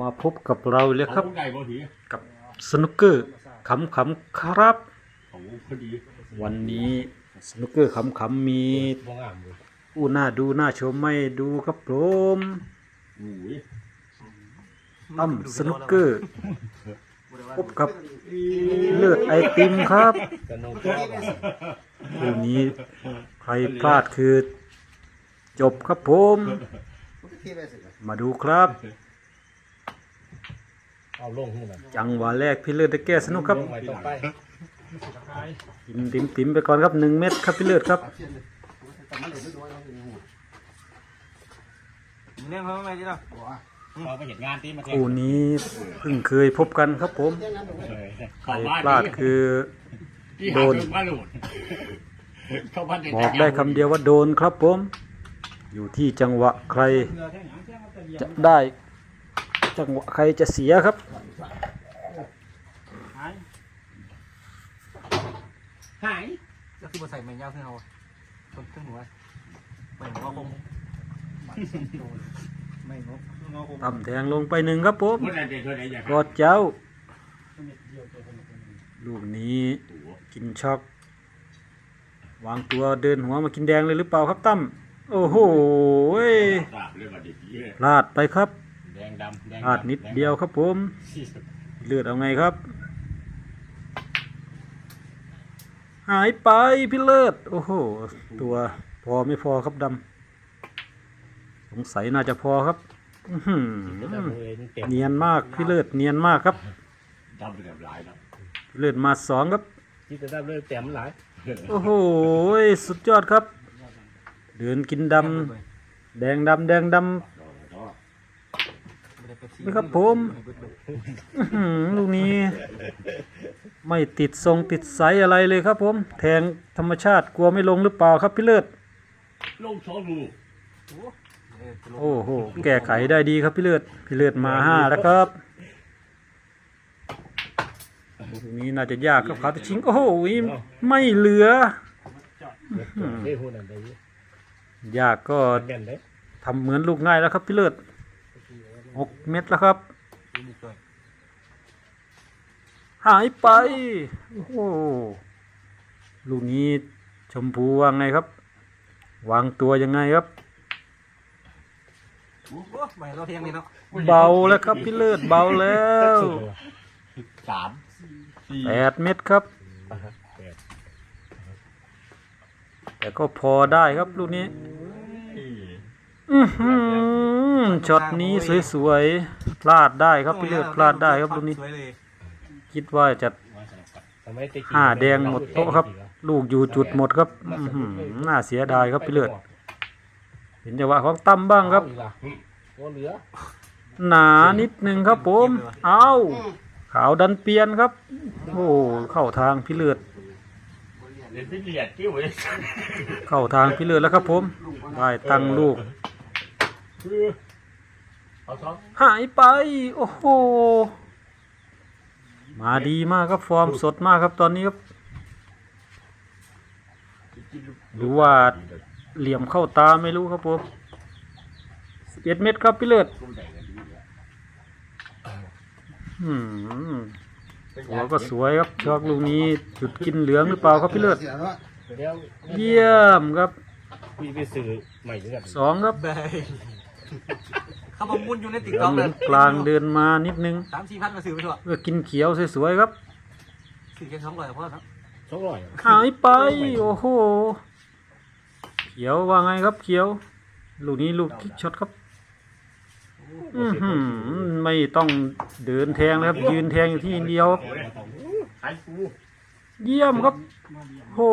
มาพบกับเราเลยครับ ไก่บ่ทีกับสนุกเกอร์ขำขำๆครับโอ้พอดีวันนี้สนุกเกอร์ขำขำๆมีบ่งามเลยอู้หน้าดูหน้าชมไม่ดูครับผมโอ้ยตั้มสนุกเกอร์พบกับเลือดไอติมครับสนุกคู่นี้ใครพลาดคือ จบครับผม มาดูครับ เอาลงหูน่ะจังหวะแรกพี่เลือดได้แก้สนุกครับลงไปต้องไปติมติมติมไปก่อนครับหนึ่งเม็ดครับพี่เลือดครับเรื่องเขาไม่ได้หรอกเราไปเห็นงานที่มาคู่นี้เพิ่งเคยพบกันครับผมใครพลาดคือโดนบ้านหลุดเข้าบ้านบอกได้คำเดียวว่าโดนครับผม อยู่ที่จังหวะใครจะได้ จังหวะใครจะเสียครับหายก็คือมาใส่ไม้ยาวขึ้นเอาต้นขึ้นหัวไม่งอคงไม่งองอคงต่ำแทงลงไปหนึ่งครับผมคนไหนเด็กคนไหนอยากกอดเจ้า ลูกนี้กินช็อกวางตัวเดินหัวมากินแดงเลยหรือเปล่าครับตั้มโอ้โหเว้ยทราบเลยว่าเด็กเยอะพลาดไปครับแดงดำแดง พลาดนิดเดียวครับผม เลือดเอาไงครับ หายไปพี่เลิศโอ้โห ตัวพอไม่พอครับดำสงสัยน่าจะพอครับอื้อหือเนียนมากพี่เลิศเนียนมากครับดำเป็นแบบหลายนะพี่เลิศมาสองครับที่จะได้เลยแต้มหลาย โอ้โห สุดยอดครับ เดินกินดำ แดงดำแดงดำ นี่ครับผมอื้อหือลูกนี้ ไม่ติดทรงติดไซอะไรเลยครับผม แทงธรรมชาติกลัวไม่ลงหรือเปล่าครับพี่เลิศลงสองลูกโอ้โห แก้ไขได้ดีครับพี่เลือดพี่เลือดมาห้าแล้วครับตรงนี้น่าจะยากครับขาตะชิง โอ้โห ไม่เหลือเฮ้ยหูนั่นได้ยากก็แก่นเด้ทำเหมือนลูกง่ายแล้วครับพี่เลือด หกเม็ดแล้วครับ หายไป โอ้โห ลูกนี้ชมพูว่าไงครับ วางตัวยังไงครับโอ้ไม่เราเทียงนี่เนาะเบาแล้วครับพี่เลือดเบาแล้วสามสี่แปดเม็ดครับ แต่ก็พอได้ครับลูกนี้ อื้อหือ ช็อตนี้สวยๆพลาดได้ครับพี่เลือดพลาดได้ครับลูกนี้สวยเลยคิดว่าจะห้าแดงหมดโต๊ะครับ ลูกอยู่จุดหมดครับอื้อหือน่าเสียดายครับพี่เลือดเห็นจังหวะของตั้มบ้างครับเหลือหนานิดหนึ่งครับผม เอาขาวดันเปลี่ยนครับ โอ้เข้าทางพี่เลือดเล่นที่เหลียดกิ้วเลยเข้าทางพี่เลือดแล้วครับผม ได้ตั้งลูกเอาสอง หายไป โอ้โห มาดีมากครับฟอร์มสดมากครับตอนนี้ครับหรือว่าเหลี่ยมเข้าตาไม่รู้ครับผมเจ็ดเม็ดครับพี่เลือดอืมหัวก็สวยครับชอบลูกนี้จุดกินเหลืองหรือเปล่าครับพี่เลือดเดี๋ยวเยี่ยมครับคุยไปสื่อใหม่ด้วยกันสองครับแบง เขาประมูลอยู่ในติ๊กเหลืต็อองกเลยกลางเดินมานิดนึงสามสี่พันมาซื้อไปเถอะเพื่อกินเขียวสวยๆครับซื้อแค่สองร้อยพอครับสองร้อยหายไปโอ้โหเขียวว่าไงครับเขียว ลูกนี้ลูกคิกช็อตครับอื้อหือไม่ต้องเดินแทงเลยครับ ยืนแทงอยู่ที่เดียวครับไอ้กูเยี่ยมครับโอ้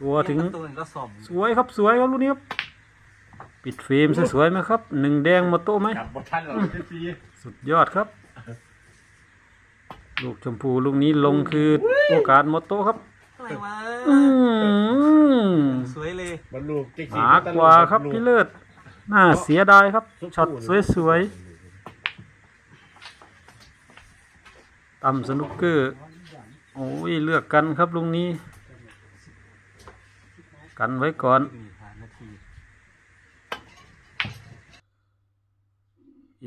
ตัวถึงตัวนึงก็สอมสวยครับสวยครับลูกนี้ครับ ปิดเฟรมสวยๆไหมครับ หนึ่งแดงหมดโต๊ะไหม จับบทันเราจะฟรีสุดยอดครับ ลูกชมพูลูกนี้ลงคือโอกาสหมดโต๊ะครับ อะไรวะอืมสวยเลยบรรลุติ๊กหมากว่าครับพี่เลิศน่าเสียดายครับช็อตสวยๆตำสนุกเกอร์โอ้ยเลือกกันครับลุงนี้ กันไว้ก่อน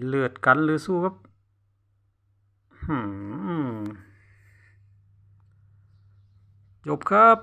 เลือดกันหรือสู้ครับจบครับ